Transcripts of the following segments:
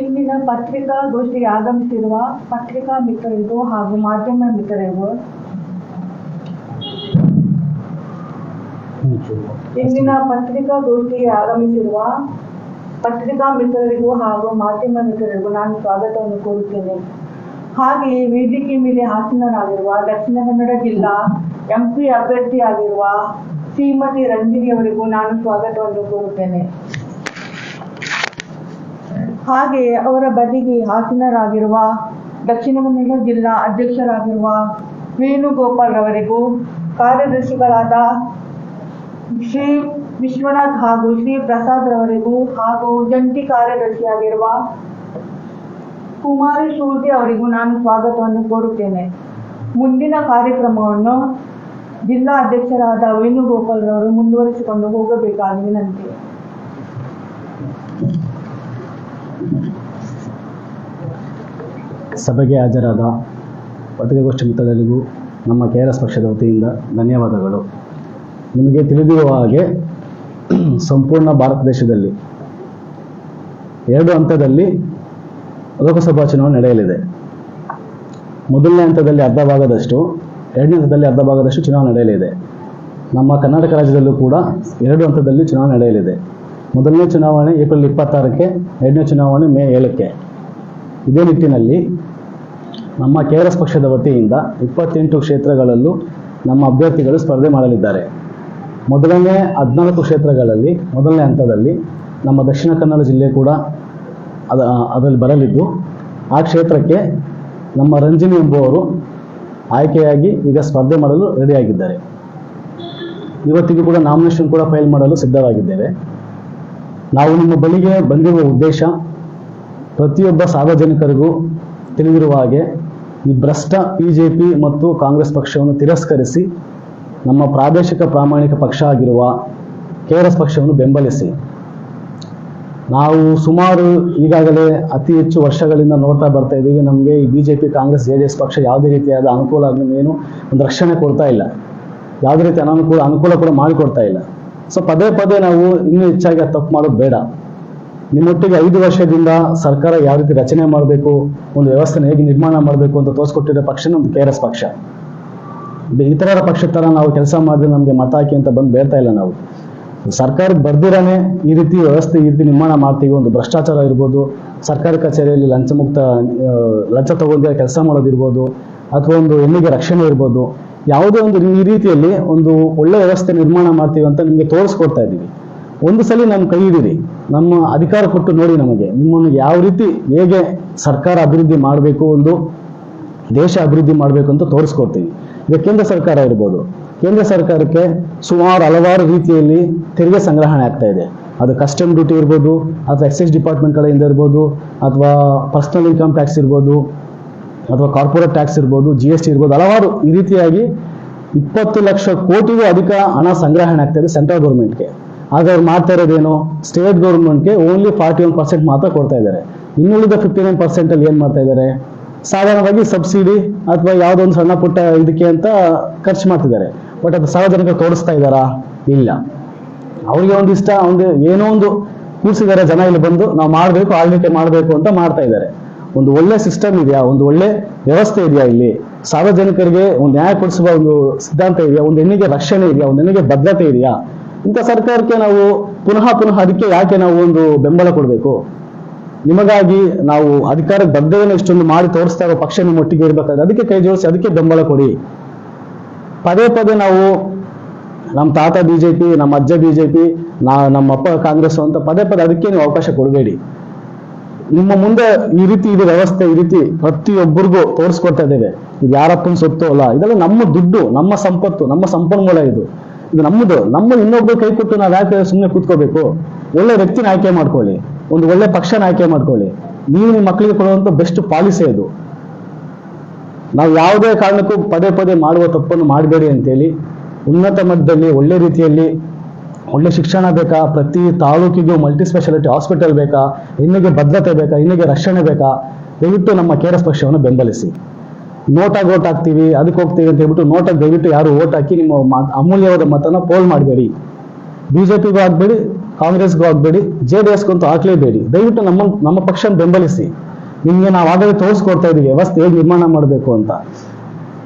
ಇಂದಿನ ಪತ್ರಿಕಾಗೋಷ್ಠಿಗೆ ಆಗಮಿಸಿರುವ ಪತ್ರಿಕಾ ಮಿತ್ರರಿಗೂ ಹಾಗೂ ಮಾಧ್ಯಮ ಮಿತ್ರರಿಗೂ ಇಂದಿನ ಪತ್ರಿಕಾಗೋಷ್ಠಿಗೆ ಆಗಮಿಸಿರುವ ಪತ್ರಿಕಾ ಮಿತ್ರರಿಗೂ ಹಾಗೂ ಮಾಧ್ಯಮ ಮಿತ್ರರಿಗೂ ನಾನು ಸ್ವಾಗತವನ್ನು ಕೋರುತ್ತೇನೆ. ಹಾಗೆಯೇ ವೇದಿಕೆ ಮೇಲೆ ಆಸೀನರಾಗಿರುವ ದಕ್ಷಿಣ ಕನ್ನಡ ಜಿಲ್ಲಾ ಎಂಪಿ ಅಭ್ಯರ್ಥಿಯಾಗಿರುವ ಶ್ರೀಮತಿ ರಂಜಿನಿ ಅವರಿಗೂ ನಾನು ಸ್ವಾಗತವನ್ನು ಕೋರುತ್ತೇನೆ. ಹಾಗೆಯೇ ಅವರ ಬದಿಗೆ ಹಾಸನರಾಗಿರುವ ದಕ್ಷಿಣ ಕನ್ನಡ ಜಿಲ್ಲಾ ಅಧ್ಯಕ್ಷರಾಗಿರುವ ವೇಣುಗೋಪಾಲ್ ರವರಿಗೂ ಕಾರ್ಯದರ್ಶಿಗಳಾದ ಶ್ರೀ ವಿಶ್ವನಾಥ್ ಹಾಗೂ ಶ್ರೀ ಪ್ರಸಾದ್ ರವರಿಗೂ ಹಾಗೂ ಜಂಟಿ ಕಾರ್ಯದರ್ಶಿಯಾಗಿರುವ ಕುಮಾರಿ ಶೂರ್ತಿ ಅವರಿಗೂ ನಾನು ಸ್ವಾಗತವನ್ನು ಕೋರುತ್ತೇನೆ. ಮುಂದಿನ ಕಾರ್ಯಕ್ರಮವನ್ನು ಜಿಲ್ಲಾ ಅಧ್ಯಕ್ಷರಾದ ವೇಣುಗೋಪಾಲ್ ರವರು ಮುಂದುವರಿಸಿಕೊಂಡು ಹೋಗಬೇಕಾಗಿ ವಿನಂತಿ. ಸಭೆಗೆ ಹಾಜರಾದ ಪತ್ರಿಕಾಗೋಷ್ಠಿ ಮಿತ್ರರಿಗೂ ನಮ್ಮ ಕೆ ಆರ್ ಎಸ್ ಪಕ್ಷದ ವತಿಯಿಂದ ಧನ್ಯವಾದಗಳು. ನಿಮಗೆ ತಿಳಿದಿರುವ ಹಾಗೆ ಸಂಪೂರ್ಣ ಭಾರತ ದೇಶದಲ್ಲಿ ಎರಡು ಹಂತದಲ್ಲಿ ಲೋಕಸಭಾ ಚುನಾವಣೆ ನಡೆಯಲಿದೆ. ಮೊದಲನೇ ಹಂತದಲ್ಲಿ ಅರ್ಧ ಭಾಗದಷ್ಟು, ಎರಡನೇ ಹಂತದಲ್ಲಿ ಅರ್ಧ ಭಾಗದಷ್ಟು ಚುನಾವಣೆ ನಡೆಯಲಿದೆ. ನಮ್ಮ ಕರ್ನಾಟಕ ರಾಜ್ಯದಲ್ಲೂ ಕೂಡ ಎರಡು ಹಂತದಲ್ಲಿ ಚುನಾವಣೆ ನಡೆಯಲಿದೆ. ಮೊದಲನೇ ಚುನಾವಣೆ ಏಪ್ರಿಲ್ ಇಪ್ಪತ್ತಾರಕ್ಕೆ, ಎರಡನೇ ಚುನಾವಣೆ ಮೇ ಏಳಕ್ಕೆ. ಇದೇ ನಿಟ್ಟಿನಲ್ಲಿ ನಮ್ಮ ಕೆ ಆರ್ ಎಸ್ ಪಕ್ಷದ ವತಿಯಿಂದ ಇಪ್ಪತ್ತೆಂಟು ಕ್ಷೇತ್ರಗಳಲ್ಲೂ ನಮ್ಮ ಅಭ್ಯರ್ಥಿಗಳು ಸ್ಪರ್ಧೆ ಮಾಡಲಿದ್ದಾರೆ. ಮೊದಲನೇ ಹದಿನಾಲ್ಕು ಕ್ಷೇತ್ರಗಳಲ್ಲಿ, ಮೊದಲನೇ ಹಂತದಲ್ಲಿ ನಮ್ಮ ದಕ್ಷಿಣ ಕನ್ನಡ ಜಿಲ್ಲೆ ಕೂಡ ಅದ, ಅದರಲ್ಲಿ ಬರಲಿದ್ದು, ಆ ಕ್ಷೇತ್ರಕ್ಕೆ ನಮ್ಮ ರಂಜಿನಿ ಎಂಬುವರು ಆಯ್ಕೆಯಾಗಿ ಈಗ ಸ್ಪರ್ಧೆ ಮಾಡಲು ರೆಡಿಯಾಗಿದ್ದಾರೆ. ಇವತ್ತಿಗೂ ಕೂಡ ನಾಮಿನೇಷನ್ ಕೂಡ ಫೈಲ್ ಮಾಡಲು ಸಿದ್ಧವಾಗಿದ್ದೇವೆ ನಾವು ನಿಮ್ಮ ಬಳಿಗೆ ಬಂದಿರುವ ಉದ್ದೇಶ ಪ್ರತಿಯೊಬ್ಬ ಸಾರ್ವಜನಿಕರಿಗೂ ತಿಳಿದಿರುವ ಹಾಗೆ ಈ ಭ್ರಷ್ಟ ಬಿಜೆಪಿ ಮತ್ತು ಕಾಂಗ್ರೆಸ್ ಪಕ್ಷವನ್ನು ತಿರಸ್ಕರಿಸಿ, ನಮ್ಮ ಪ್ರಾದೇಶಿಕ ಪ್ರಾಮಾಣಿಕ ಪಕ್ಷ ಆಗಿರುವ ಕೆ ಪಕ್ಷವನ್ನು ಬೆಂಬಲಿಸಿ. ನಾವು ಸುಮಾರು ಈಗಾಗಲೇ ಅತಿ ಹೆಚ್ಚು ವರ್ಷಗಳಿಂದ ನೋಡ್ತಾ ಬರ್ತಾ ಇದ್ದೀವಿ. ನಮಗೆ ಈ ಬಿ ಕಾಂಗ್ರೆಸ್, ಜೆ ಪಕ್ಷ ಯಾವುದೇ ರೀತಿಯಾದ ಅನುಕೂಲ ಆಗಲಿ ಏನು ಒಂದು ರಕ್ಷಣೆ ಕೊಡ್ತಾ ಇಲ್ಲ. ಯಾವುದೇ ರೀತಿ ಅನಾನುಕೂಲ, ಅನುಕೂಲ ಕೂಡ ಮಾಡಿಕೊಡ್ತಾ ಇಲ್ಲ. ಸೊ ಪದೇ ಪದೇ ನಾವು ಇನ್ನೂ ಹೆಚ್ಚಾಗಿ ತಪ್ಪು ಮಾಡೋದು ಬೇಡ. ನಿಮ್ಮೊಟ್ಟಿಗೆ ಐದು ವರ್ಷದಿಂದ ಸರ್ಕಾರ ಯಾವ ರೀತಿ ರಚನೆ ಮಾಡಬೇಕು, ಒಂದು ವ್ಯವಸ್ಥೆನ ಹೇಗೆ ನಿರ್ಮಾಣ ಮಾಡಬೇಕು ಅಂತ ತೋರಿಸ್ಕೊಟ್ಟಿರೋ ಪಕ್ಷ ನಮ್ದು ಕೆ ಆರ್ ಎಸ್ ಪಕ್ಷ. ಇತರರ ಪಕ್ಷದ ಥರ ನಾವು ಕೆಲಸ ಮಾಡಿದ್ರೆ ನಮಗೆ ಮತ ಹಾಕಿ ಅಂತ ಬಂದು ಬೇಡ್ತಾ ಇಲ್ಲ ನಾವು. ಸರ್ಕಾರಕ್ಕೆ ಬರ್ದಿರಾನೆ ಈ ರೀತಿ ವ್ಯವಸ್ಥೆ, ಈ ರೀತಿ ನಿರ್ಮಾಣ ಮಾಡ್ತೀವಿ, ಒಂದು ಭ್ರಷ್ಟಾಚಾರ ಇರ್ಬೋದು, ಸರ್ಕಾರಿ ಕಚೇರಿಯಲ್ಲಿ ಲಂಚಮುಕ್ತ ಲಂಚ ತಗೊಂಡು ಕೆಲಸ ಮಾಡೋದಿರ್ಬೋದು, ಅಥವಾ ಒಂದು ಹೆಣ್ಣಿಗೆ ರಕ್ಷಣೆ ಇರ್ಬೋದು, ಯಾವುದೇ ಒಂದು ಈ ರೀತಿಯಲ್ಲಿ ಒಂದು ಒಳ್ಳೆ ವ್ಯವಸ್ಥೆ ನಿರ್ಮಾಣ ಮಾಡ್ತೀವಿ ಅಂತ ನಿಮಗೆ ತೋರಿಸ್ಕೊಡ್ತಾ ಇದ್ದೀವಿ. ಒಂದು ಸಲ ನಮ್ಮ ಕೈ ಹಿಡೀರಿ. ನಮ್ಮ ಅಧಿಕಾರ ಕೊಟ್ಟು ನೋಡಿ ನಮಗೆ. ನಿಮ್ಮನ್ನು ಯಾವ ರೀತಿ ಹೇಗೆ ಸರ್ಕಾರ ಅಭಿವೃದ್ಧಿ ಮಾಡಬೇಕು ಒಂದು ದೇಶ ಅಭಿವೃದ್ಧಿ ಮಾಡಬೇಕು ಅಂತ ತೋರಿಸ್ಕೊಡ್ತೀವಿ. ಈಗ ಕೇಂದ್ರ ಸರ್ಕಾರ ಇರ್ಬೋದು. ಕೇಂದ್ರ ಸರ್ಕಾರಕ್ಕೆ ಸುಮಾರು ಹಲವಾರು ರೀತಿಯಲ್ಲಿ ತೆರಿಗೆ ಸಂಗ್ರಹಣೆ ಆಗ್ತಾ ಇದೆ. ಅದು ಕಸ್ಟಮ್ ಡ್ಯೂಟಿ ಇರ್ಬೋದು, ಅಥವಾ ಎಕ್ಸೈಸ್ ಡಿಪಾರ್ಟ್ಮೆಂಟ್ ಕಡೆಯಿಂದ ಇರ್ಬೋದು, ಅಥವಾ ಪರ್ಸನಲ್ ಇನ್ಕಮ್ ಟ್ಯಾಕ್ಸ್ ಇರ್ಬೋದು, ಅಥವಾ ಕಾರ್ಪೊರೇಟ್ ಟ್ಯಾಕ್ಸ್ ಇರ್ಬೋದು ಜಿ ಎಸ್ ಟಿ ಇರ್ಬೋದು, ಹಲವಾರು ಈ ರೀತಿಯಾಗಿ ಇಪ್ಪತ್ತು ಲಕ್ಷ ಕೋಟಿಗೂ ಅಧಿಕ ಹಣ ಸಂಗ್ರಹಣೆ ಆಗ್ತಾ ಇದೆ ಸೆಂಟ್ರಲ್ ಗೌರ್ಮೆಂಟ್ಗೆ. ಆಗ ಅವ್ರು ಮಾಡ್ತಾ ಇರೋದೇನು ಸ್ಟೇಟ್ ಗೌರ್ಮೆಂಟ್ಗೆ ಓನ್ಲಿ ಫಾರ್ಟಿ ಒನ್ ಪರ್ಸೆಂಟ್ ಮಾತ್ರ ಕೊಡ್ತಾ ಇದ್ದಾರೆ. ಇನ್ನುಳಿದ ಫಿಫ್ಟಿ ನೈನ್ ಪರ್ಸೆಂಟಲ್ಲಿ ಏನು ಮಾಡ್ತಾ ಇದ್ದಾರೆ? ಸಾಧಾರಣವಾಗಿ ಸಬ್ಸಿಡಿ ಅಥವಾ ಯಾವುದೋ ಒಂದು ಸಣ್ಣ ಪುಟ್ಟ ಇದಕ್ಕೆ ಅಂತ ಖರ್ಚು ಮಾಡ್ತಿದ್ದಾರೆ. ಬಟ್ ಅದು ಸಾರ್ವಜನಿಕ ತೋರಿಸ್ತಾ ಇದ್ದಾರಾ? ಇಲ್ಲ. ಅವ್ರಿಗೆ ಒಂದು ಇಷ್ಟ, ಒಂದು ಏನೋ ಒಂದು ಕೂರಿಸಿದ್ದಾರೆ ಜನ ಇಲ್ಲಿ ಬಂದು, ನಾವು ಮಾಡಬೇಕು, ಆಳ್ವಿಕೆ ಮಾಡಬೇಕು ಅಂತ ಮಾಡ್ತಾ ಇದ್ದಾರೆ. ಒಂದು ಒಳ್ಳೆ ಸಿಸ್ಟಮ್ ಇದೆಯಾ? ಒಂದು ಒಳ್ಳೆ ವ್ಯವಸ್ಥೆ ಇದೆಯಾ ಇಲ್ಲಿ? ಸಾರ್ವಜನಿಕರಿಗೆ ಒಂದು ನ್ಯಾಯ ಕೊಡಿಸುವ ಒಂದು ಸಿದ್ಧಾಂತ ಇದೆಯಾ? ಒಂದು ಹೆಣ್ಣಿಗೆ ರಕ್ಷಣೆ ಇದೆಯಾ? ಒಂದು ಹೆಣ್ಣಿಗೆ ಭದ್ರತೆ ಇದೆಯಾ? ಇಂಥ ಸರ್ಕಾರಕ್ಕೆ ನಾವು ಪುನಃ ಪುನಃ ಅದಕ್ಕೆ ಯಾಕೆ ನಾವು ಒಂದು ಬೆಂಬಲ ಕೊಡಬೇಕು? ನಿಮಗಾಗಿ ನಾವು ಅಧಿಕಾರಕ್ಕೆ ಬದ್ಧವನ್ನು ಇಷ್ಟೊಂದು ಮಾಡಿ ತೋರಿಸ್ತಾ ಇರೋ ಪಕ್ಷ ನಿಮ್ಮ ಒಟ್ಟಿಗೆ ಇರಬೇಕಾದ್ರೆ ಅದಕ್ಕೆ ಕೈ ಜೋಡಿಸಿ, ಅದಕ್ಕೆ ಬೆಂಬಲ ಕೊಡಿ. ಪದೇ ಪದೇ ನಾವು ನಮ್ಮ ತಾತ ಬಿಜೆಪಿ ನಮ್ಮ ಅಜ್ಜ ಬಿಜೆಪಿ ನಾ, ನಮ್ಮ ಅಪ್ಪ ಕಾಂಗ್ರೆಸ್ ಅಂತ ಪದೇ ಪದೇ ಅದಕ್ಕೆ ನೀವು ಅವಕಾಶ ಕೊಡಬೇಡಿ. ನಿಮ್ಮ ಮುಂದೆ ಈ ರೀತಿ ಇದು ವ್ಯವಸ್ಥೆ, ಈ ರೀತಿ ಪ್ರತಿಯೊಬ್ಬರಿಗೂ ತೋರಿಸ್ಕೊಡ್ತಾ ಇದ್ದೇವೆ. ಇದು ಯಾರಪ್ಪನ ಸೊತ್ತು ಅಲ್ಲ ಇದೆಲ್ಲ ನಮ್ಮ ದುಡ್ಡು, ನಮ್ಮ ಸಂಪತ್ತು, ನಮ್ಮ ಸಂಪನ್ಮೂಲ ಇದು. ಇದು ನಮ್ಮದು. ನಮ್ಮ ಇನ್ನೊಬ್ರು ಕೈ ಕೊಟ್ಟು ನಾವು ಯಾಕೆ ಸುಮ್ಮನೆ ಕೂತ್ಕೋಬೇಕು? ಒಳ್ಳೆ ವ್ಯಕ್ತಿನ ಆಯ್ಕೆ ಮಾಡ್ಕೊಳ್ಳಿ. ಒಂದು ಒಳ್ಳೆ ಪಕ್ಷನ ಆಯ್ಕೆ ಮಾಡ್ಕೊಳ್ಳಿ. ನೀವು ನಿಮ್ಮ ಮಕ್ಕಳಿಗೆ ಕೊಡುವಂತ ಬೆಸ್ಟ್ ಪಾಲಿಸಿ ಅದು. ನಾವು ಯಾವುದೇ ಕಾರಣಕ್ಕೂ ಪದೇ ಪದೇ ಮಾಡುವ ತಪ್ಪನ್ನು ಮಾಡಬೇಡಿ ಅಂತೇಳಿ ಉನ್ನತ ಮಟ್ಟದಲ್ಲಿ, ಒಳ್ಳೆ ರೀತಿಯಲ್ಲಿ ಒಳ್ಳೆ ಶಿಕ್ಷಣ ಬೇಕಾ? ಪ್ರತಿ ತಾಲೂಕಿಗೂ ಮಲ್ಟಿ ಸ್ಪೆಷಾಲಿಟಿ ಹಾಸ್ಪಿಟಲ್ ಬೇಕಾ? ಇನ್ನಿಗೆ ಭದ್ರತೆ ಬೇಕಾ? ಇನ್ನಿಗೆ ರಕ್ಷಣೆ ಬೇಕಾ? ದಯವಿಟ್ಟು ನಮ್ಮ ಕೆ ಆರ್ ಎಸ್ ಪಕ್ಷವನ್ನು ಬೆಂಬಲಿಸಿ. ನೋಟಾಗಿ ಓಟ್ ಹಾಕ್ತೀವಿ, ಅದಕ್ಕೆ ಹೋಗ್ತೀವಿ ಅಂತ ಹೇಳ್ಬಿಟ್ಟು ನೋಟಾಗಿ ದಯವಿಟ್ಟು ಯಾರು ಓಟ್ ಹಾಕಿ ನಿಮ್ಮ ಅಮೂಲ್ಯವಾದ ಮತನ ಪೋಲ್ ಮಾಡಬೇಡಿ. ಬಿಜೆಪಿಗೂ ಆಗಬೇಡಿ, ಕಾಂಗ್ರೆಸ್ಗೂ ಆಗಬೇಡಿ ಜೆ ಡಿ ಎಸ್ಗಂತೂ ಹಾಕ್ಲೇಬೇಡಿ. ದಯವಿಟ್ಟು ನಮ್ಮ ನಮ್ಮ ಪಕ್ಷನ ಬೆಂಬಲಿಸಿ. ನಿಮಗೆ ನಾವು ಆಗಲೇ ತೋರಿಸ್ಕೊಡ್ತಾ ಇದೀವಿ, ವ್ಯವಸ್ಥೆ ಹೇಗೆ ನಿರ್ಮಾಣ ಮಾಡಬೇಕು ಅಂತ.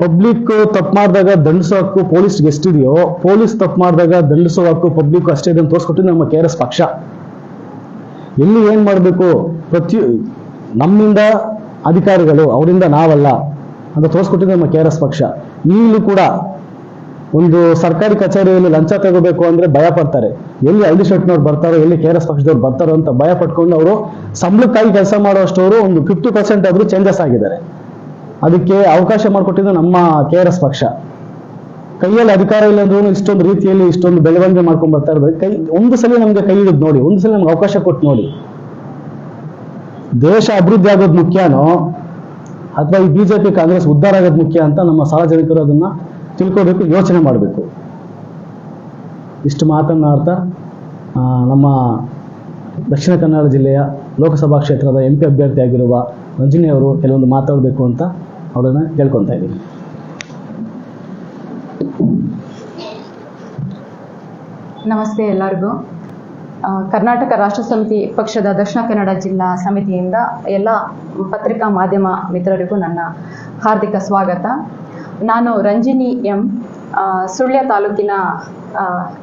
ಪಬ್ಲಿಕ್ ತಪ್ಪು ಮಾಡಿದಾಗ ದಂಡಿಸೋ ಹಕ್ಕು ಪೊಲೀಸ್ಗೆ ಎಷ್ಟಿದೆಯೋ ಪೊಲೀಸ್ ತಪ್ಪು ಮಾಡಿದಾಗ ದಂಡಿಸೋ ಹಕ್ಕು ಪಬ್ಲಿಕ್ ಅಷ್ಟೇ ಇದೆ ಅಂತ ತೋರಿಸ್ಕೊಟ್ಟಿದ್ದು ನಮ್ಮ ಕೆ ಆರ್ ಎಸ್ ಪಕ್ಷ. ಎಲ್ಲಿ ಏನು ಮಾಡಬೇಕು? ಪ್ರತಿ ನಮ್ಮಿಂದ ಅಧಿಕಾರಿಗಳು, ಅವರಿಂದ ನಾವಲ್ಲ. ಅಂತ ತೋರಿಸ್ಕೊಟ್ಟಿದ್ದು ನಮ್ಮ ಕೆ ಆರ್ ಎಸ್ ಪಕ್ಷ. ಈಗಲೂ ಕೂಡ ಒಂದು ಸರ್ಕಾರಿ ಕಚೇರಿಯಲ್ಲಿ ಲಂಚ ತಗೋಬೇಕು ಅಂದ್ರೆ ಭಯ ಪಡ್ತಾರೆ. ಎಲ್ಲಿ ಹಳ್ಳಿ ಶೆಟ್ನವ್ರು ಬರ್ತಾರೋ, ಎಲ್ಲಿ ಕೆ ಆರ್ ಎಸ್ ಪಕ್ಷದವ್ರು ಬರ್ತಾರೋ ಅಂತ ಭಯ ಪಟ್ಕೊಂಡು ಅವರು ಸಂಬಳಕ್ಕಾಗಿ ಕೆಲಸ ಮಾಡುವಷ್ಟವರು ಒಂದು ಫಿಫ್ಟಿ ಪರ್ಸೆಂಟ್ ಆದ್ರೂ ಚೇಂಜಸ್ ಆಗಿದ್ದಾರೆ. ಅದಕ್ಕೆ ಅವಕಾಶ ಮಾಡಿಕೊಟ್ಟಿದ್ದು ನಮ್ಮ ಕೆ ಆರ್ ಎಸ್ ಪಕ್ಷ. ಕೈಯಲ್ಲಿ ಅಧಿಕಾರ ಇಲ್ಲ ಅಂದ್ರೂ ಇಷ್ಟೊಂದು ರೀತಿಯಲ್ಲಿ ಇಷ್ಟೊಂದು ಬೆಳವಣಿಗೆ ಮಾಡ್ಕೊಂಡು ಬರ್ತಾ ಇರೋದು. ಕೈ, ಒಂದು ಸಲ ನಮ್ಗೆ ಕೈ ಹಿಡಿದು ನೋಡಿ, ಒಂದು ಸಲ ನಮ್ಗೆ ಅವಕಾಶ ಕೊಟ್ಟು ನೋಡಿ. ದೇಶ ಅಭಿವೃದ್ಧಿ ಆಗೋದು ಮುಖ್ಯನೋ ಅಥವಾ ಈ ಬಿಜೆಪಿ, ಕಾಂಗ್ರೆಸ್ ಉದ್ಧಾರ ಆಗೋದು ಮುಖ್ಯ ಅಂತ ನಮ್ಮ ಸಾರ್ವಜನಿಕರು ಅದನ್ನ ತಿಳ್ಕೋಬೇಕು, ಯೋಚನೆ ಮಾಡಬೇಕು. ಇಷ್ಟು ಮಾತನ್ನ ಅರ್ಥ ನಮ್ಮ ದಕ್ಷಿಣ ಕನ್ನಡ ಜಿಲ್ಲೆಯ ಲೋಕಸಭಾ ಕ್ಷೇತ್ರದ ಎಂ ಪಿ ಅಭ್ಯರ್ಥಿಯಾಗಿರುವ ರಂಜಿನಿ ಅವರು ಕೆಲವೊಂದು ಮಾತಾಡಬೇಕು ಅಂತ ಅವರನ್ನು ಕೇಳ್ಕೊತಾ ಇದ್ದೀನಿ. ನಮಸ್ತೆ ಎಲ್ಲರಿಗೂ. ಕರ್ನಾಟಕ ರಾಷ್ಟ್ರ ಸಮಿತಿ ಪಕ್ಷದ ದಕ್ಷಿಣ ಕನ್ನಡ ಜಿಲ್ಲಾ ಸಮಿತಿಯಿಂದ ಎಲ್ಲ ಪತ್ರಿಕಾ ಮಾಧ್ಯಮ ಮಿತ್ರರಿಗೂ ನನ್ನ ಹಾರ್ದಿಕ ಸ್ವಾಗತ. ನಾನು ರಂಜಿನಿ ಎಂ ಸುಳ್ಯ ತಾಲೂಕಿನ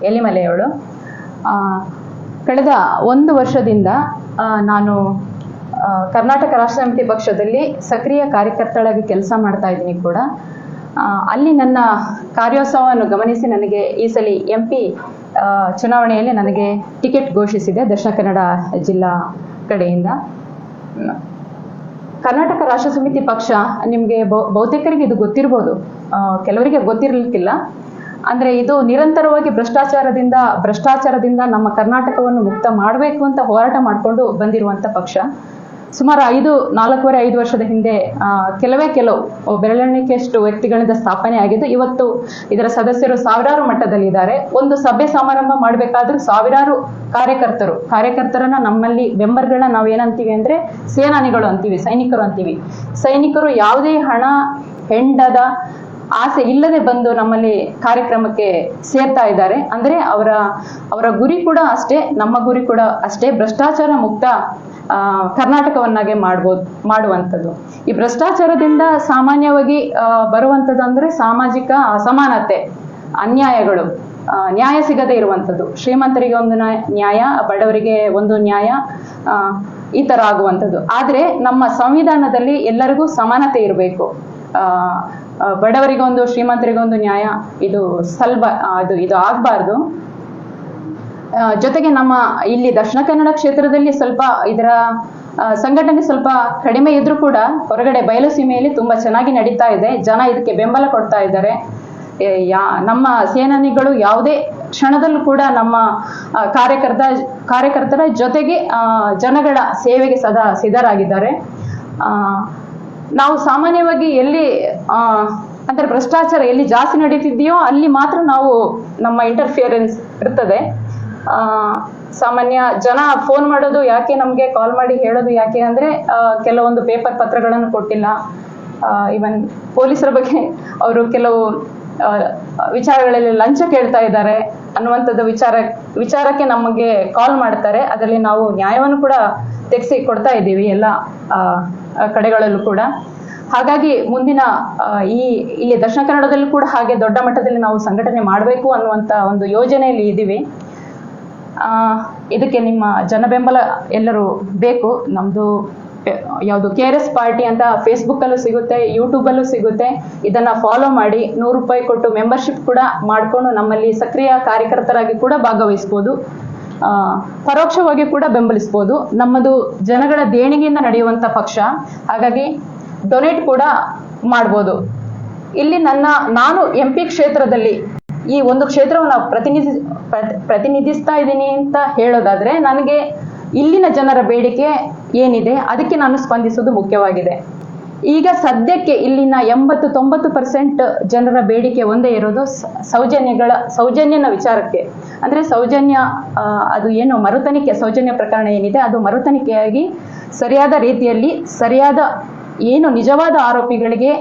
ಎಲಿಮಲೆಯವಳು. ಕಳೆದ ಒಂದು ವರ್ಷದಿಂದ ನಾನು ಕರ್ನಾಟಕ ರಾಷ್ಟ್ರ ಸಮಿತಿ ಪಕ್ಷದಲ್ಲಿ ಸಕ್ರಿಯ ಕಾರ್ಯಕರ್ತಳಾಗಿ ಕೆಲಸ ಮಾಡ್ತಾ ಇದ್ದೀನಿ ಕೂಡ. ಅಲ್ಲಿ ನನ್ನ ಕಾರ್ಯೋತ್ಸವವನ್ನು ಗಮನಿಸಿ ನನಗೆ ಈ ಸಲ ಎಂ ಪಿ ಚುನಾವಣೆಯಲ್ಲಿ ನನಗೆ ಟಿಕೆಟ್ ಘೋಷಿಸಿದೆ ದಕ್ಷಿಣ ಕನ್ನಡ ಜಿಲ್ಲಾ ಕಡೆಯಿಂದ. ಕರ್ನಾಟಕ ರಾಷ್ಟ್ರ ಸಮಿತಿ ಪಕ್ಷ ನಿಮಗೆ ಬಹುತೇಕರಿಗೆ ಇದು ಗೊತ್ತಿರ್ಬೋದು. ಕೆಲವರಿಗೆ ಗೊತ್ತಿರಲಿಕ್ಕಿಲ್ಲ. ಅಂದ್ರೆ ಇದು ನಿರಂತರವಾಗಿ ಭ್ರಷ್ಟಾಚಾರದಿಂದ ಭ್ರಷ್ಟಾಚಾರದಿಂದ ನಮ್ಮ ಕರ್ನಾಟಕವನ್ನು ಮುಕ್ತ ಮಾಡಬೇಕು ಅಂತ ಹೋರಾಟ ಮಾಡಿಕೊಂಡು ಬಂದಿರುವಂತ ಪಕ್ಷ. ಸುಮಾರು ಐದು, ನಾಲ್ಕೂವರೆ, ಐದು ವರ್ಷದ ಹಿಂದೆ ಕೆಲವೇ ಕೆಲವು ಬೆರಳೆಣಿಕೆಯಷ್ಟು ವ್ಯಕ್ತಿಗಳಿಂದ ಸ್ಥಾಪನೆ ಆಗಿದ್ದು, ಇವತ್ತು ಇದರ ಸದಸ್ಯರು ಸಾವಿರಾರು ಮಟ್ಟದಲ್ಲಿದ್ದಾರೆ. ಒಂದು ಸಭೆ ಸಮಾರಂಭ ಮಾಡಬೇಕಾದ್ರೂ ಸಾವಿರಾರು ಕಾರ್ಯಕರ್ತರು, ಕಾರ್ಯಕರ್ತರನ್ನ ನಮ್ಮಲ್ಲಿ ಮೆಂಬರ್ಗಳನ್ನ ನಾವು ಏನಂತೀವಿ ಅಂದ್ರೆ ಸೇನಾನಿಗಳು ಅಂತೀವಿ, ಸೈನಿಕರು ಅಂತೀವಿ. ಸೈನಿಕರು ಯಾವುದೇ ಹಣ, ಹೆಂಡದ ಆಸೆ ಇಲ್ಲದೆ ಬಂದು ನಮ್ಮಲ್ಲಿ ಕಾರ್ಯಕ್ರಮಕ್ಕೆ ಸೇರ್ತಾ ಇದ್ದಾರೆ. ಅಂದ್ರೆ ಅವರ ಅವರ ಗುರಿ ಕೂಡ ಅಷ್ಟೇ, ನಮ್ಮ ಗುರಿ ಕೂಡ ಅಷ್ಟೇ. ಭ್ರಷ್ಟಾಚಾರ ಮುಕ್ತ ಕರ್ನಾಟಕವನ್ನಾಗೆ ಮಾಡ್ಬೋದು, ಮಾಡುವಂಥದ್ದು. ಈ ಭ್ರಷ್ಟಾಚಾರದಿಂದ ಸಾಮಾನ್ಯವಾಗಿ ಬರುವಂಥದ್ದು ಅಂದ್ರೆ ಸಾಮಾಜಿಕ ಅಸಮಾನತೆ, ಅನ್ಯಾಯಗಳು ನ್ಯಾಯ ಸಿಗದೆ ಇರುವಂಥದ್ದು. ಶ್ರೀಮಂತರಿಗೆ ಒಂದು ನ್ಯಾಯ- ಬಡವರಿಗೆ ಒಂದು ನ್ಯಾಯ ಈ ತರ ಆಗುವಂಥದ್ದು. ಆದರೆ ನಮ್ಮ ಸಂವಿಧಾನದಲ್ಲಿ ಎಲ್ಲರಿಗೂ ಸಮಾನತೆ ಇರಬೇಕು. ಬಡವರಿಗೊಂದು, ಶ್ರೀಮಂತರಿಗೊಂದು ನ್ಯಾಯ, ಇದು ಸಲ್ಬ ಅದು, ಇದು ಆಗಬಾರ್ದು. ಜೊತೆಗೆ ನಮ್ಮ ಇಲ್ಲಿ ದಕ್ಷಿಣ ಕನ್ನಡ ಕ್ಷೇತ್ರದಲ್ಲಿ ಸ್ವಲ್ಪ ಇದರ ಸಂಘಟನೆ ಸ್ವಲ್ಪ ಕಡಿಮೆ ಇದ್ರೂ ಕೂಡ ಹೊರಗಡೆ ಬಯಲು ಸೀಮೆಯಲ್ಲಿ ತುಂಬಾ ಚೆನ್ನಾಗಿ ನಡೀತಾ ಇದೆ. ಜನ ಇದಕ್ಕೆ ಬೆಂಬಲ ಕೊಡ್ತಾ ಇದ್ದಾರೆ. ಯಾ, ನಮ್ಮ ಸೇನಾನಿಗಳು ಯಾವುದೇ ಕ್ಷಣದಲ್ಲೂ ಕೂಡ ನಮ್ಮ ಕಾರ್ಯಕರ್ತ, ಕಾರ್ಯಕರ್ತರ ಜೊತೆಗೆ ಜನಗಳ ಸೇವೆಗೆ ಸದಾ ಸಿದ್ಧರಾಗಿದ್ದಾರೆ. ನಾವು ಸಾಮಾನ್ಯವಾಗಿ ಎಲ್ಲಿ ಅಂದರೆ ಭ್ರಷ್ಟಾಚಾರ ಎಲ್ಲಿ ಜಾಸ್ತಿ ನಡೀತಿದೆಯೋ ಅಲ್ಲಿ ಮಾತ್ರ ನಾವು ನಮ್ಮ ಇಂಟರ್ಫಿಯರೆನ್ಸ್ ಇರ್ತದೆ. ಸಾಮಾನ್ಯ ಜನ ಫೋನ್ ಮಾಡೋದು ಯಾಕೆ ನಮಗೆ ಕಾಲ್ ಮಾಡಿ ಹೇಳೋದು ಯಾಕೆ ಅಂದ್ರೆ ಕೆಲವೊಂದು ಪೇಪರ್ ಪತ್ರಗಳನ್ನು ಕೊಟ್ಟಿಲ್ಲ. ಇವನ್ ಪೊಲೀಸರ ಬಗ್ಗೆ ಅವರು ಕೆಲವು ವಿಚಾರಗಳಲ್ಲಿ ಲಂಚ ಕೇಳ್ತಾ ಇದ್ದಾರೆ ಅನ್ನುವಂಥದ್ದು ವಿಚಾರ, ವಿಚಾರಕ್ಕೆ ನಮಗೆ ಕಾಲ್ ಮಾಡ್ತಾರೆ. ಅದರಲ್ಲಿ ನಾವು ನ್ಯಾಯವನ್ನು ಕೂಡ ತೆಗೆಸಿ ಕೊಡ್ತಾ ಇದ್ದೀವಿ ಎಲ್ಲ ಕಡೆಗಳಲ್ಲೂ ಕೂಡ. ಹಾಗಾಗಿ ಮುಂದಿನ ಈ ಇಲ್ಲಿ ದಕ್ಷಿಣ ಕನ್ನಡದಲ್ಲೂ ಕೂಡ ಹಾಗೆ ದೊಡ್ಡ ಮಟ್ಟದಲ್ಲಿ ನಾವು ಸಂಘಟನೆ ಮಾಡಬೇಕು ಅನ್ನುವಂತ ಒಂದು ಯೋಜನೆಯಲ್ಲಿ ಇದ್ದೀವಿ. ಆ, ಇದಕ್ಕೆ ನಿಮ್ಮ ಜನ ಬೆಂಬಲ ಎಲ್ಲರೂ ಬೇಕು. ನಮ್ಮದು ಯಾವುದು ಕೆ ಆರ್ ಎಸ್ ಪಾರ್ಟಿ ಅಂತ ಫೇಸ್ಬುಕ್ಕಲ್ಲೂ ಸಿಗುತ್ತೆ ಯೂಟ್ಯೂಬಲ್ಲೂ ಸಿಗುತ್ತೆ. ಇದನ್ನು ಫಾಲೋ ಮಾಡಿ ನೂರು ರೂಪಾಯಿ ಕೊಟ್ಟು ಮೆಂಬರ್ಶಿಪ್ ಕೂಡ ಮಾಡಿಕೊಂಡು ನಮ್ಮಲ್ಲಿ ಸಕ್ರಿಯ ಕಾರ್ಯಕರ್ತರಾಗಿ ಕೂಡ ಭಾಗವಹಿಸ್ಬೋದು. ಪರೋಕ್ಷವಾಗಿ ಕೂಡ ಬೆಂಬಲಿಸ್ಬೋದು. ನಮ್ಮದು ಜನಗಳ ದೇಣಿಗೆಯಿಂದ ನಡೆಯುವಂತ ಪಕ್ಷ. ಹಾಗಾಗಿ ಡೊನೇಟ್ ಕೂಡ ಮಾಡ್ಬೋದು. ಇಲ್ಲಿ ನನ್ನ, ನಾನು ಎಂ ಪಿ ಕ್ಷೇತ್ರದಲ್ಲಿ ಈ ಒಂದು ಕ್ಷೇತ್ರವನ್ನು ಪ್ರತಿನಿಧಿ, ಪ್ರತಿ- ಪ್ರತಿನಿಧಿಸ್ತಾ ಇದ್ದೀನಿ ಅಂತ ಹೇಳೋದಾದ್ರೆ ನನಗೆ ಇಲ್ಲಿನ ಜನರ ಬೇಡಿಕೆ ಏನಿದೆ ಅದಕ್ಕೆ ನಾನು ಸ್ಪಂದಿಸೋದು ಮುಖ್ಯವಾಗಿದೆ. ಈಗ ಸದ್ಯಕ್ಕೆ ಇಲ್ಲಿನ ಎಂಬತ್ತು, ತೊಂಬತ್ತು ಪರ್ಸೆಂಟ್ ಜನರ ಬೇಡಿಕೆ ಒಂದೇ ಇರೋದು ಸೌಜನ್ಯಗಳ, ಸೌಜನ್ಯನ ವಿಚಾರಕ್ಕೆ. ಅಂದ್ರೆ ಸೌಜನ್ಯ ಅದು ಏನು ಮರುತನಿಕೆ ಸೌಜನ್ಯ ಪ್ರಕರಣ ಏನಿದೆ, ಅದು ಮರುತನಿಕೆಯಾಗಿ ಸರಿಯಾದ ರೀತಿಯಲ್ಲಿ ಸರಿಯಾದ ಏನು ನಿಜವಾದ ಆರೋಪಿಗಳಿಗೆ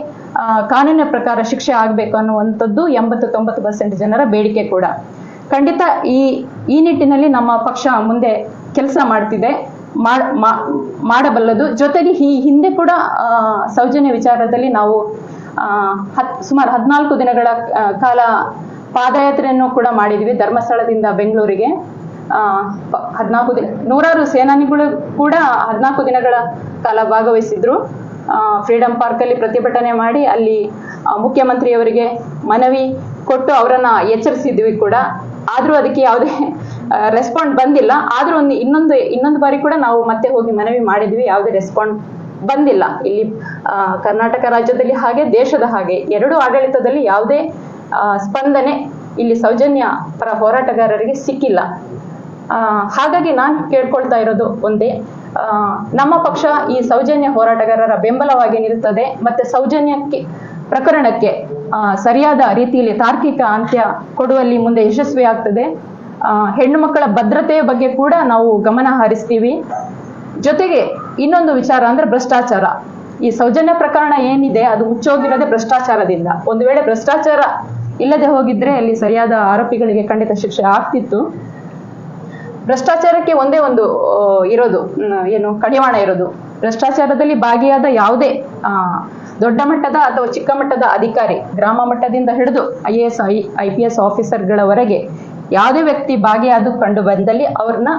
ಕಾನೂನಿನ ಪ್ರಕಾರ ಶಿಕ್ಷೆ ಆಗಬೇಕು ಅನ್ನುವಂಥದ್ದು ಎಂಬತ್ತು ತೊಂಬತ್ತು ಪರ್ಸೆಂಟ್ ಜನರ ಬೇಡಿಕೆ ಕೂಡ. ಖಂಡಿತ ಈ ಈ ನಿಟ್ಟಿನಲ್ಲಿ ನಮ್ಮ ಪಕ್ಷ ಮುಂದೆ ಕೆಲಸ ಮಾಡ್ತಿದೆ. ಮಾಡಬಲ್ಲದು. ಜೊತೆಗೆ ಈ ಹಿಂದೆ ಕೂಡ ಸೌಜನ್ಯ ವಿಚಾರದಲ್ಲಿ ನಾವು ಸುಮಾರು ಹದಿನಾಲ್ಕು ದಿನಗಳ ಕಾಲ ಪಾದಯಾತ್ರೆಯನ್ನು ಕೂಡ ಮಾಡಿದ್ವಿ ಧರ್ಮಸ್ಥಳದಿಂದ ಬೆಂಗಳೂರಿಗೆ. ಹದಿನಾಲ್ಕು ದಿನ, ನೂರಾರು ಸೇನಾನಿಗಳು ಕೂಡ ಹದಿನಾಲ್ಕು ದಿನಗಳ ಕಾಲ ಭಾಗವಹಿಸಿದ್ರು. ಫ್ರೀಡಂ ಪಾರ್ಕಲ್ಲಿ ಪ್ರತಿಭಟನೆ ಮಾಡಿ ಅಲ್ಲಿ ಮುಖ್ಯಮಂತ್ರಿಯವರಿಗೆ ಮನವಿ ಕೊಟ್ಟು ಅವರನ್ನ ಎಚ್ಚರಿಸಿದ್ವಿ ಕೂಡ. ಆದರೂ ಅದಕ್ಕೆ ಯಾವುದೇ ರೆಸ್ಪಾಂಡ್ ಬಂದಿಲ್ಲ. ಆದರೂ ಒಂದು ಇನ್ನೊಂದು ಇನ್ನೊಂದು ಬಾರಿ ಕೂಡ ನಾವು ಮತ್ತೆ ಹೋಗಿ ಮನವಿ ಮಾಡಿದ್ವಿ. ಯಾವುದೇ ರೆಸ್ಪಾಂಡ್ ಬಂದಿಲ್ಲ. ಇಲ್ಲಿ ಕರ್ನಾಟಕ ರಾಜ್ಯದಲ್ಲಿ ಹಾಗೆ, ದೇಶದ ಹಾಗೆ, ಎರಡೂ ಆಡಳಿತದಲ್ಲಿ ಯಾವುದೇ ಸ್ಪಂದನೆ ಇಲ್ಲಿ ಸೌಜನ್ಯ ಪರ ಹೋರಾಟಗಾರರಿಗೆ ಸಿಕ್ಕಿಲ್ಲ. ಹಾಗಾಗಿ ನಾನು ಕೇಳ್ಕೊಳ್ತಾ ಇರೋದು ಒಂದೇ ನಮ್ಮ ಪಕ್ಷ ಈ ಸೌಜನ್ಯ ಹೋರಾಟಗಾರರ ಬೆಂಬಲವಾಗಿ ನಿಲ್ತದೆ, ಮತ್ತೆ ಸೌಜನ್ಯಕ್ಕೆ, ಪ್ರಕರಣಕ್ಕೆ ಸರಿಯಾದ ರೀತಿಯಲ್ಲಿ ತಾರ್ಕಿಕ ಅಂತ್ಯ ಕೊಡುವಲ್ಲಿ ಮುಂದೆ ಯಶಸ್ವಿ ಆಗ್ತದೆ. ಹೆಣ್ಣು ಮಕ್ಕಳ ಭದ್ರತೆಯ ಬಗ್ಗೆ ಕೂಡ ನಾವು ಗಮನ ಹರಿಸ್ತೀವಿ. ಜೊತೆಗೆ ಇನ್ನೊಂದು ವಿಚಾರ ಅಂದ್ರೆ ಭ್ರಷ್ಟಾಚಾರ. ಈ ಸೌಜನ್ಯ ಪ್ರಕರಣ ಏನಿದೆ ಅದು ಮುಚ್ಚೋಗಿರೋದೇ ಭ್ರಷ್ಟಾಚಾರದಿಂದ. ಒಂದು ವೇಳೆ ಭ್ರಷ್ಟಾಚಾರ ಇಲ್ಲದೆ ಹೋಗಿದ್ರೆ ಅಲ್ಲಿ ಸರಿಯಾದ ಆರೋಪಿಗಳಿಗೆ ಖಂಡಿತ ಶಿಕ್ಷೆ ಆಗ್ತಿತ್ತು. ಭ್ರಷ್ಟಾಚಾರಕ್ಕೆ ಒಂದೇ ಒಂದು ಇರೋದು ಏನು, ಕಡಿವಾಣ ಇರೋದು. ಭ್ರಷ್ಟಾಚಾರದಲ್ಲಿ ಭಾಗಿಯಾದ ಯಾವುದೇ ದೊಡ್ಡ ಮಟ್ಟದ ಅಥವಾ ಚಿಕ್ಕ ಮಟ್ಟದ ಅಧಿಕಾರಿ, ಗ್ರಾಮ ಮಟ್ಟದಿಂದ ಹಿಡಿದು I A S I I P S ಆಫೀಸರ್ಗಳವರೆಗೆ ಯಾವುದೇ ವ್ಯಕ್ತಿ ಭಾಗಿಯಾದ ಕಂಡು ಬಂದಲ್ಲಿ ಅವ್ರನ್ನ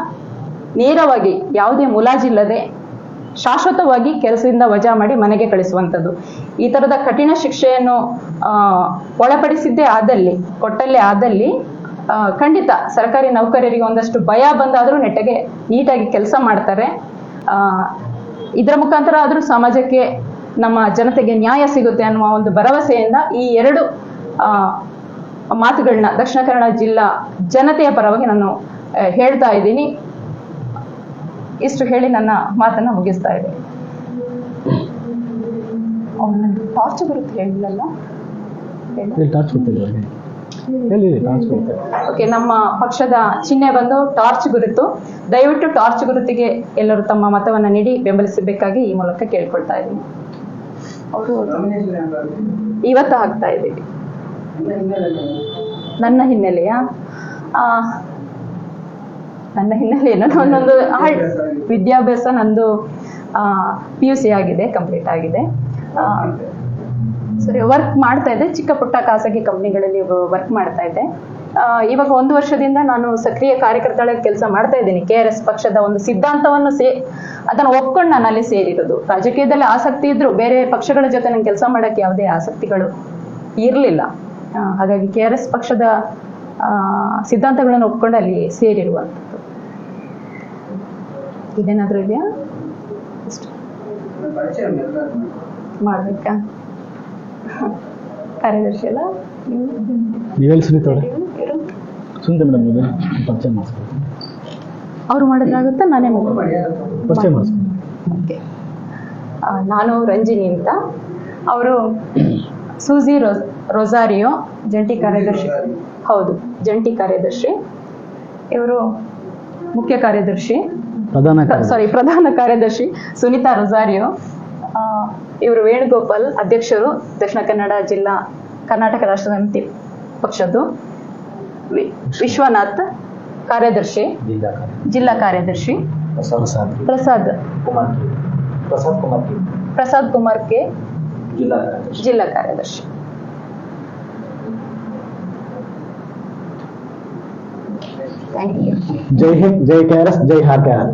ನೇರವಾಗಿ ಯಾವುದೇ ಮುಲಾಜಿಲ್ಲದೆ ಶಾಶ್ವತವಾಗಿ ಕೆಲಸದಿಂದ ವಜಾ ಮಾಡಿ ಮನೆಗೆ ಕಳಿಸುವಂಥದ್ದು. ಈ ಥರದ ಕಠಿಣ ಶಿಕ್ಷೆಯನ್ನು ಒಳಪಡಿಸಿದ್ದೇ ಆದಲ್ಲಿ, ಕೊಟ್ಟಲ್ಲೇ ಆದಲ್ಲಿ ಖಂಡಿತ ಸರ್ಕಾರಿ ನೌಕರರಿಗೆ ಒಂದಷ್ಟು ಭಯ ಬಂದಾದರೂ ನೆಟ್ಟಗೆ ನೀಟಾಗಿ ಕೆಲಸ ಮಾಡ್ತಾರೆ. ಇದರ ಮುಖಾಂತರ ಆದರೂ ಸಮಾಜಕ್ಕೆ ನಮ್ಮ ಜನತೆಗೆ ನ್ಯಾಯ ಸಿಗುತ್ತೆ ಅನ್ನುವ ಒಂದು ಭರವಸೆಯಿಂದ ಈ ಎರಡು ಮಾತುಗಳನ್ನ ದಕ್ಷಿಣ ಕನ್ನಡ ಜಿಲ್ಲಾ ಜನತೆಯ ಪರವಾಗಿ ನಾನು ಹೇಳ್ತಾ ಇದ್ದೀನಿ. ಇಷ್ಟು ಹೇಳಿ ನನ್ನ ಮಾತನ್ನ ಮುಗಿಸ್ತಾ ಇದ್ದೀನಿ. ಅವನ ಟಾರ್ಚ್ ಬರುತ್ತೆ ಹೇಳಿಲ್ಲಲ್ಲ ಓಕೆ ನಮ್ಮ ಪಕ್ಷದ ಚಿಹ್ನೆ ಬಂದು ಟಾರ್ಚ್ ಗುರುತು. ದಯವಿಟ್ಟು ಟಾರ್ಚ್ ಗುರುತಿಗೆ ಎಲ್ಲರೂ ತಮ್ಮ ಮತವನ್ನ ನೀಡಿ ಬೆಂಬಲಿಸಬೇಕಾಗಿ ಈ ಮೂಲಕ ಕೇಳ್ಕೊಳ್ತಾ ಇದ್ದೀನಿ. ಅವರು ಇವತ್ತು ಆಗ್ತಾ ಇದ್ದೀವಿ. ನನ್ನ ಹಿನ್ನೆಲೆಯ ಆ, ನನ್ನ ಹಿನ್ನೆಲೆ ಏನೋ ನನ್ನೊಂದು ವಿದ್ಯಾಭ್ಯಾಸ. ನಂದು ಪಿ ಯು ಸಿ ಆಗಿದೆ ಕಂಪ್ಲೀಟ್ ಆಗಿದೆ. ಸರಿ ವರ್ಕ್ ಮಾಡ್ತಾ ಇದ್ದೆ. ಚಿಕ್ಕ ಪುಟ್ಟ ಖಾಸಗಿ ಕಂಪ್ನಿಗಳಲ್ಲಿ ವರ್ಕ್ ಮಾಡ್ತಾ ಇದ್ದೆ. ಇವಾಗ ಒಂದು ವರ್ಷದಿಂದ ನಾನು ಸಕ್ರಿಯ ಕಾರ್ಯಕರ್ತರಾಗಿ ಕೆಲಸ ಮಾಡ್ತಾ ಇದ್ದೀನಿ. ಕೆ ಆರ್ ಎಸ್ ಪಕ್ಷದ ಒಂದು ಸಿದ್ಧಾಂತವನ್ನು ಸೇ ಅದನ್ನು ಒಪ್ಕೊಂಡು ನಾನು ಅಲ್ಲಿ ಸೇರಿರೋದು. ರಾಜಕೀಯದಲ್ಲಿ ಆಸಕ್ತಿ ಇದ್ರು ಬೇರೆ ಪಕ್ಷಗಳ ಜೊತೆ ನಂಗೆ ಕೆಲಸ ಮಾಡೋಕ್ಕೆ ಯಾವುದೇ ಆಸಕ್ತಿಗಳು ಇರಲಿಲ್ಲ. ಹಾಗಾಗಿ ಕೆ ಆರ್ ಎಸ್ ಪಕ್ಷದ ಆ, ಸಿದ್ಧಾಂತಗಳನ್ನು ಒಪ್ಕೊಂಡು ಅಲ್ಲಿ ಸೇರಿರುವಂಥದ್ದು. ಇದೇನಾದರೂ ಇದೆಯಾ? ಮಾಡಬೇಕಾ? ಕಾರ್ಯದರ್ಶಿ ಅಲ್ಲ? ನೀವು? ನೀವೆಲ್ಲಿ ಸುನೀತಾ. ಸುನೀತಾ ಮೇಡಮ್ ನೀವು ಪರಿಚಯ ಮಾಡಿಸ್ಬೇಕು ಅವ್ರು ಮಾಡಿದ್ರಾಗುತ್ತೆ ನಾನೇ ಮಾಡ್ತೀನಿ. ಪರಿಚಯ ಮಾಡಿಸ್ಬೇಕು ಓಕೆ. ನಾನು ರಂಜಿನಿ ಅಂತ. ಅವರು ಸೂಜಿ ರೋಸ್ ರೊಸಾರಿಯೋ ಜಂಟಿ ಕಾರ್ಯದರ್ಶಿ. ಹೌದು ಜಂಟಿ ಕಾರ್ಯದರ್ಶಿ. ಇವರು ಮುಖ್ಯ ಕಾರ್ಯದರ್ಶಿ. ಪ್ರಧಾನ. ಸಾರಿ ಪ್ರಧಾನ ಕಾರ್ಯದರ್ಶಿ ಸುನಿತಾ ರೊಜಾರಿಯೋ. ಇವರು ವೇಣುಗೋಪಾಲ್ ಅಧ್ಯಕ್ಷರು ದಕ್ಷಿಣ ಕನ್ನಡ ಜಿಲ್ಲಾ ಕರ್ನಾಟಕ ರಾಷ್ಟ್ರ ಸಮಿತಿ ಪಕ್ಷದ್ದು. ವಿಶ್ವನಾಥ್ ಕಾರ್ಯದರ್ಶಿ. ಜಿಲ್ಲಾ ಕಾರ್ಯದರ್ಶಿ. ಪ್ರಸಾದ್ ಕುಮಾರ್ ಪ್ರಸಾದ್. ಕುಮಾರ್ ಕೆ. ಜಿಲ್ಲಾ ಕಾರ್ಯದರ್ಶಿ. Thank you Jai Hind Jai K R S Jai R K R